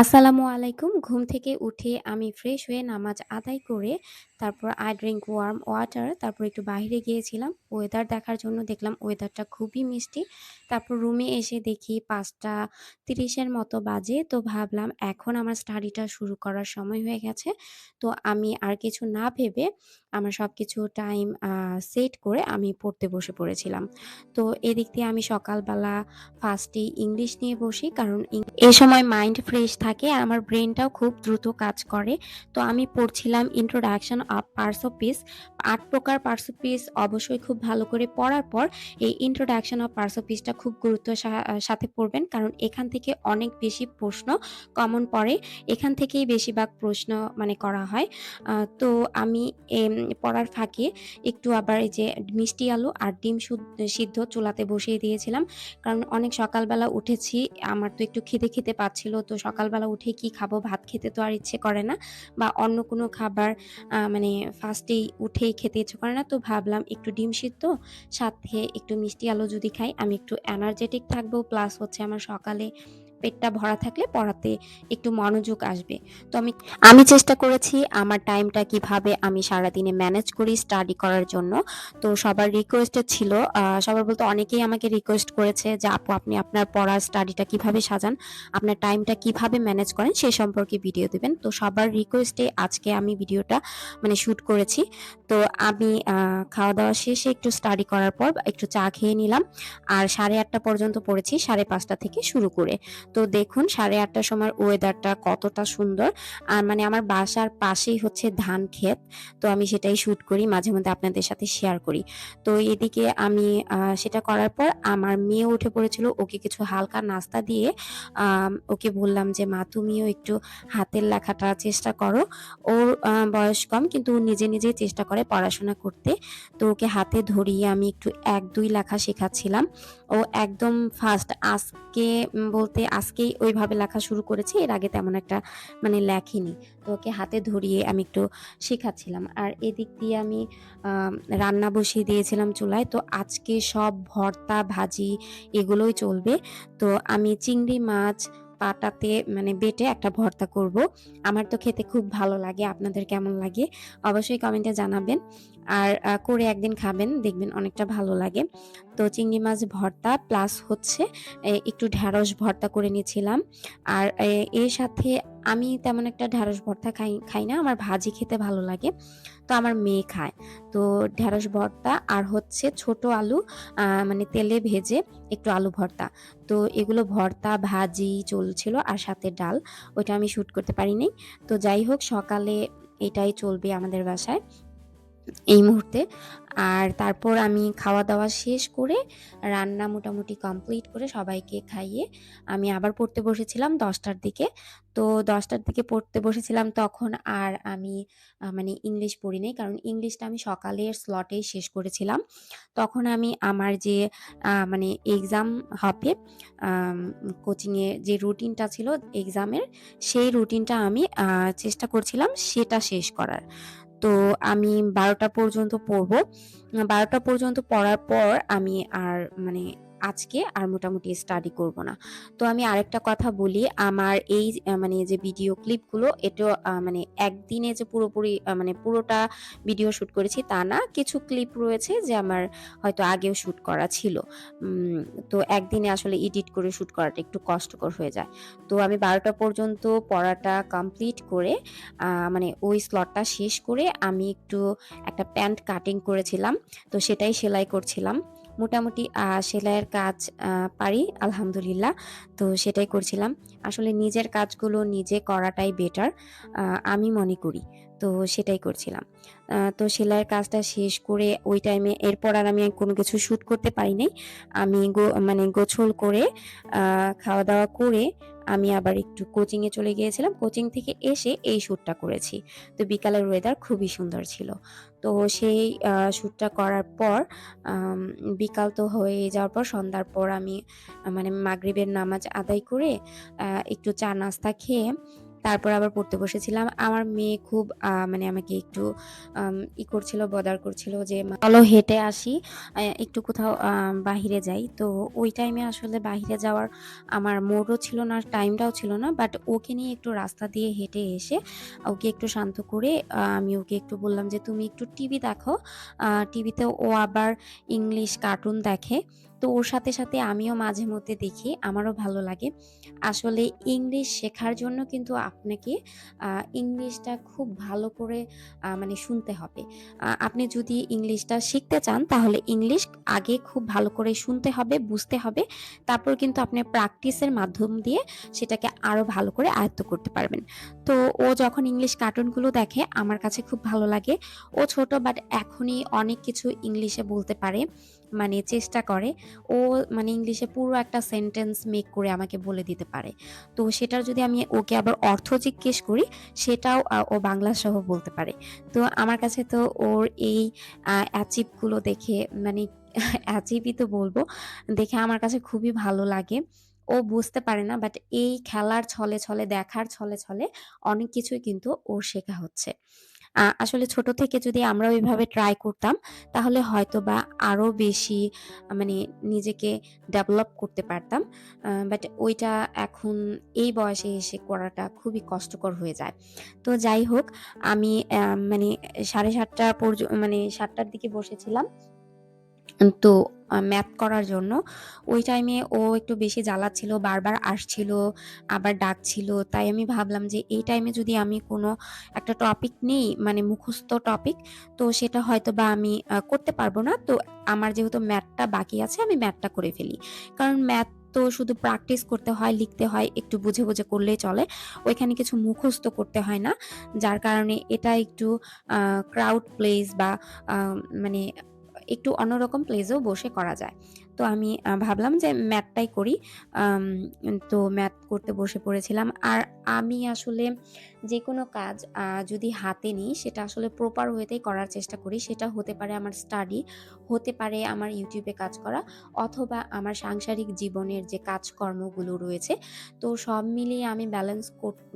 আসসালামু আলাইকুম। ঘুম থেকে উঠে আমি ফ্রেশ হয়ে নামাজ আদায় করে তারপর আই ড্রিঙ্ক ওয়ার্ম ওয়াটার তারপর একটু বাহিরে গিয়েছিলাম। ওয়েদার দেখার জন্য দেখলাম ওয়েদারটা খুবই মিষ্টি। তারপর রুমে এসে দেখি পাঁচটা তিরিশের মতো বাজে। তো ভাবলাম এখন আমার স্টাডিটা শুরু করার সময় হয়ে গেছে। তো আমি আর কিছু না ভেবে আমার সব কিছু টাইম সেট করে আমি পড়তে বসে পড়েছিলাম। তো এদিক দিয়ে আমি সকালবেলা ফার্স্টে ইংলিশ নিয়ে বসি। কারণ এই সময় মাইন্ড ফ্রেশ থাকে আমার ব্রেনটাও খুব দ্রুত কাজ করে। তো আমি পড়ছিলাম ইন্ট্রোডাকশন অফ স্পিচ। ৮ প্রকার অফ স্পিচ অবশ্যই খুব ভালো করে পড়ার পর এই ইন্ট্রোডাকশন অফ পার্টস অফ স্পিচটা খুব গুরুত্বের সা সাথে পড়বেন। কারণ এখান থেকে অনেক বেশি প্রশ্ন কমন পড়ে। এখান থেকেই বেশিরভাগ প্রশ্ন মানে করা হয়। তো আমি পড়ার ফাঁকে একটু আবার এই যে মিষ্টি আলু আর ডিম সুদ, সিদ্ধ চুলাতে বসিয়ে দিয়েছিলাম। কারণ অনেক সকালবেলা উঠেছি। আমার তো একটু খেতে খেতে পাচ্ছিল। তো সকালবেলা উঠে কি খাব? ভাত খেতে তো আর ইচ্ছে করে না। বা অন্য কোনো খাবার মানে ফার্স্টেই উঠেই খেতে ইচ্ছে করে না। তো ভাবলাম একটু ডিম সিদ্ধ, সাথে একটু মিষ্টি আলু যদি খাই, আমি একটু এনার্জেটিক থাকব। প্লাস হচ্ছে আমার সকালে পেটটা ভরা থাকলে পড়াতে একটু মনোযোগ আসবে। তো আমি আমি চেষ্টা করেছি আমার টাইমটা কীভাবে আমি সারাদিনে ম্যানেজ করি স্টাডি করার জন্য। তো সবার রিকোয়েস্টে ছিল সবার বলতে অনেকেই আমাকে রিকোয়েস্ট করেছে যে, "আপু আপনি আপনার পড়ার স্টাডিটা কীভাবে সাজান? আপনার টাইমটা কীভাবে ম্যানেজ করেন সে সম্পর্কে ভিডিও দেবেন তো সবার রিকোয়েস্টে আজকে আমি ভিডিওটা মানে শুট করেছি। তো আমি খাওয়া-দাওয়া শেষে একটু স্টাডি করার পর একটু চা খেয়ে নিলাম। আর 8:30 পর্যন্ত পড়েছি 5:30 থেকে শুরু করে। তো দেখুন সাড়ে আটটার সময় ওয়েদারটা কতটা সুন্দর। আর মানে আমার বাসার পাশেই হচ্ছে ধান ক্ষেত। তো আমি সেটাই শ্যুট করি। মাঝে মধ্যে আপনাদের সাথে শেয়ার করি। তো এদিকে আমি সেটা করার পর আমার মেয়ে উঠে পড়েছিল। ওকে কিছু হালকা নাস্তা দিয়ে ওকে বললাম যে, "মা তুমিও একটু হাতের লেখাটা চেষ্টা করো।" ওর বয়স কম কিন্তু নিজে, নিজেই চেষ্টা করে পড়াশোনা করতে। তো ওকে হাতে ধরিয়ে আমি একটু ১-২ লেখা শেখাচ্ছিলাম। ও একদম ফার্স্ট আজকে বলতে আজকেই ওইভাবে লেখা শুরু করেছে। এর আগে তেমন একটা মানে লেখিনি তো ওকে হাতে ধরিয়ে আমি একটু শেখাচ্ছিলাম। আর এদিক দিয়ে আমি রান্না বসিয়ে দিয়েছিলাম চুলায়। তো আজকে সব ভর্তা, ভাজি এগুলোই চলবে। তো আমি চিংড়ি মাছ পাটাতে মানে বেটে একটা ভর্তা করব। আমার তো খেতে খুব ভালো লাগে। আপনাদের কেমন লাগে? অবশ্যই কমেন্টে জানাবেন। আর করে একদিন খাবেন দেখবেন অনেকটা ভালো লাগে। তো চিংড়ি মাছ ভর্তা প্লাস হচ্ছে একটু ঢ্যাঁড়স ভর্তা করে নিয়েছিলাম। আর এর সাথে আমি তেমন একটা ঢ্যাঁড়স ভর্তা খাই খাই না। আমার ভাজি খেতে ভালো লাগে। তো আমার মেয়ে খায়। তো ঢ্যাঁড়স ভর্তা আর হচ্ছে ছোট আলু মানে তেলে ভেজে একটু আলু ভর্তা। তো এগুলো ভর্তা, ভাজি চলছিল আর সাথে ডাল। ওইটা আমি শ্যুট করতে পারিনি তো যাই হোক সকালে এটাই চলবে আমাদের বাসায়। এই মুহূর্তে। আর তারপর আমি খাওয়া-দাওয়া শেষ করে রান্না মোটামুটি কমপ্লিট করে সবাইকে খাইয়ে আমি আবার পড়তে বসেছিলাম দশটার দিকে। তো দশটার দিকে পড়তে বসেছিলাম তখন আর আমি মানে ইংলিশ পড়ি নাই। কারণ ইংলিশটা আমি সকালের স্লটেই শেষ করেছিলাম। তখন আমি আমার যে মানে এক্সাম হবে কোচিংয়ে যে রুটিনটা ছিল এক্সামের সেই রুটিনটা আমি চেষ্টা করছিলাম সেটা শেষ করার। তো আমি ১২টা পর্যন্ত পড়ব। ১২টা পর্যন্ত পড়ার পর আমি আর মানে আজকে আর মোটামুটি স্টাডি করব না। তো আমি আরেকটা কথা বলি, আমার এই মানে যে ভিডিও ক্লিপগুলো এটাও আ মানে একদিনে যে পুরোপুরি মানে পুরোটা ভিডিও শুট করেছি তা না। কিছু ক্লিপ রয়েছে যে আমার হয়তো আগেও শ্যুট করা ছিল। তো একদিনে আসলে এডিট করে শ্যুট করাটা একটু কষ্টকর হয়ে যায়। তো আমি ১২টা পর্যন্ত পড়াটা কমপ্লিট করে মানে ওই স্লটটা শেষ করে আমি একটু একটা প্যান্ট কাটিং করেছিলাম। তো সেটাই সেলাই করছিলাম। মোটামুটি সেলাইয়ের কাজ পারি, আলহামদুলিল্লাহ। তো সেটাই করছিলাম। আসলে নিজের কাজগুলো নিজে করাটাই বেটার আমি মনে করি। তো সেটাই করছিলাম। তো সেলাইয়ের কাজটা শেষ করে ওই টাইমে এরপর আর আমি কোনো কিছু শ্যুট করতে পারি নাই। আমি মানে গোছল করে খাওয়া-দাওয়া করে আমি আবার একটু কোচিংয়ে চলে গিয়েছিলাম। কোচিং থেকে এসে এই শ্যুটটা করেছি। তো বিকালের ওয়েদার খুবই সুন্দর ছিল। তো সেই, আ শুটটা করার পর বিকাল তো হয়ে যাওয়ার পর সন্ধ্যার পর আমি মানে মাগরিবের নামাজ আদায় করে একটু চা নাস্তা খেয়ে তারপর আবার পড়তে বসেছিলাম। আমার মেয়ে খুব মানে আমাকে একটু ই করছিল, বদার করছিল যে, "চলো হেঁটে আসি, একটু কোথাও বাহিরে যাই।" তো ওই টাইমে আসলে বাহিরে যাওয়ার আমার মুডও ছিল না, টাইমটাও ছিল না। বাট ওকে নিয়ে একটু রাস্তা দিয়ে হেঁটে এসে ওকে একটু শান্ত করে আমি ওকে একটু বললাম যে, "তুমি একটু টিভি দেখো।" টিভিতে ও আবার ইংলিশ কার্টুন দেখে। তো ওর সাথে, সাথে আমিও মাঝে মধ্যে দেখি। আমারও ভালো লাগে। আসলে ইংলিশ শেখার জন্য কিন্তু আপনাকে ইংলিশটা খুব ভালো করে মানে শুনতে হবে। আপনি যদি ইংলিশটা শিখতে চান তাহলে ইংলিশ আগে খুব ভালো করে শুনতে হবে, বুঝতে হবে। তারপর কিন্তু আপনি প্র্যাকটিসের মাধ্যম দিয়ে সেটাকে আরও ভালো করে আয়ত্ত করতে পারবেন। তো ও যখন ইংলিশ কার্টুনগুলো দেখে আমার কাছে খুব ভালো লাগে। ও ছোট বাট এখনই অনেক কিছু ইংলিশে বলতে পারে। মানে চেষ্টা করে। ও মানে ইংলিশে পুরো একটা সেন্টেন্স মেক করে আমাকে বলে দিতে পারে। তো সেটার যদি আমি ওকে আবার অর্থ জিজ্ঞেস করি সেটাও ও বাংলা সহ বলতে পারে। তো আমার কাছে তো ওর এই আ অ্যাচিভগুলো দেখে মানে অ্যাচিভই তো বলব দেখে আমার কাছে খুবই ভালো লাগে। ও বুঝতে পারে না বাট এই খেলার ছলে, ছলে দেখার ছলে, ছলে অনেক কিছুই কিন্তু ওর শেখা হচ্ছে। আসলে ছোট থেকে যদি আমরা ওইভাবে ট্রাই করতাম, তাহলে হয়তো বা আরও বেশি মানে নিজেকে ডেভেলপ করতে পারতাম। বাট ওইটা এখন এই বয়সে এসে করাটা খুবই কষ্টকর হয়ে যায়। তো যাই হোক, আমি মানে সাড়ে সাতটা পর্যন্ত মানে সাতটার দিকে বসেছিলাম। তো আ ম্যাথ করার জন্য। ওই টাইমে ও একটু বেশি জ্বালাচ্ছিল, বারবার আসছিল, আবার ডাকছিল। তাই আমি ভাবলাম যে এই টাইমে যদি আমি কোনো একটা টপিক নেই, মানে মুখস্থ টপিক, তো সেটা হয়তো বা আমি করতে পারব না। তো আমার যেহেতু ম্যাথটা বাকি আছে, আমি ম্যাথটা করে ফেলি। কারণ ম্যাথ তো শুধু প্র্যাকটিস করতে হয়, লিখতে হয়, একটু বুঝে, বুঝে করলেই চলে। ওইখানে কিছু মুখস্থ করতে হয় না। যার কারণে এটা একটু ক্রাউড প্লেস বা মানে একটু অন্যরকম প্লেসেও বসে করা যায়। তো আমি ভাবলাম যে ম্যাথটাই করি। তো ম্যাথ করতে বসে পড়েছিলাম। আর আমি আসলে যে কোনো কাজ যদি হাতে নিই সেটা আসলে প্রপার ওয়েতেই করার চেষ্টা করি। সেটা হতে পারে আমার স্টাডি, হতে পারে আমার ইউটিউবে কাজ করা অথবা আমার সাংসারিক জীবনের যে কাজকর্মগুলো রয়েছে। তো সব মিলিয়ে আমি ব্যালেন্স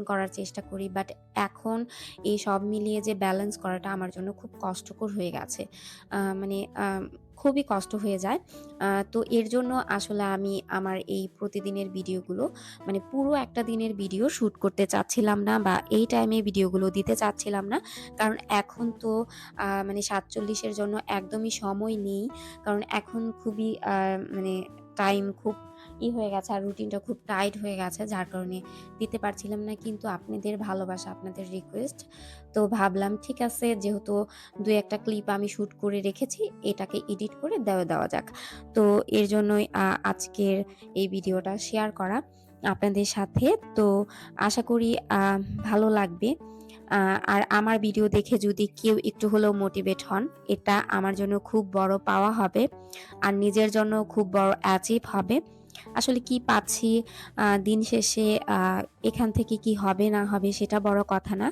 করার চেষ্টা করি। বাট এখন এই সব মিলিয়ে যে ব্যালেন্স করাটা আমার জন্য খুব কষ্টকর হয়ে গেছে। মানে খুবই কষ্ট হয়ে যায়। তো এর জন্য আসলে আমি আমার এই প্রতিদিনের ভিডিওগুলো মানে পুরো একটা দিনের ভিডিও শ্যুট করতে চাচ্ছিলাম না বা এই টাইমে ভিডিওগুলো দিতে চাচ্ছিলাম না। কারণ এখন তো মানে সাতচল্লিশের জন্য একদমই সময় নেই। কারণ এখন খুবই মানে টাইম খুব ই হয়ে গেছে আর রুটিনটা খুব টাইট হয়ে গেছে। যার কারণে দিতে পারছিলাম না। কিন্তু আপনাদের ভালোবাসা, আপনাদের রিকোয়েস্ট তো ভাবলাম ঠিক আছে যেহেতু ২-১ ক্লিপ আমি শুট করে রেখেছি, এটাকে এডিট করে দেওয়া দেওয়া যাক। তো এর জন্যই আজকের এই ভিডিওটা শেয়ার করা আপনাদের সাথে। তো আশা করি ভালো লাগবে। আর আমার ভিডিও দেখে যদি কেউ একটু হলেও মোটিভেট হন, এটা আমার জন্য খুব বড় পাওয়া হবে। আর নিজের জন্য খুব বড় অ্যাচিভ হবে। আসলে কি পাচ্ছি দিন শেষে এখান থেকে কি হবে, না হবে সেটা বড় কথা না।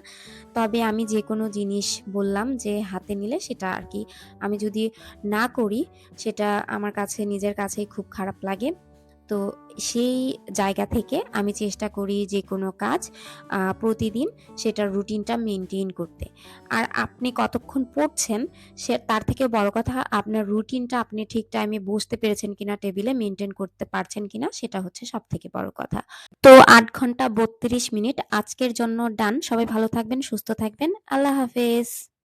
তবে আমি যে কোনো জিনিস বললাম যে হাতে নিলে সেটা আর কি আমি যদি না করি, সেটা আমার কাছে, নিজের কাছেই খুব খারাপ লাগে। তো সেই জায়গা থেকে আমি চেষ্টা করি যে কোনো কাজ প্রতিদিন সেটার রুটিনটা মেনটেন করতে। আর আপনি কতক্ষণ পড়ছেন সে তার থেকে বড় কথা আপনার রুটিনটা আপনি ঠিক টাইমে বসতে পেরেছেন কিনা টেবিলে, মেনটেন করতে পারছেন কিনা সেটা হচ্ছে সব থেকে বড় কথা। তো আট ঘণ্টা ৩২ মিনিট আজকের জন্য ডান। সবাই ভালো থাকবেন, সুস্থ থাকবেন। আল্লাহ হাফেজ।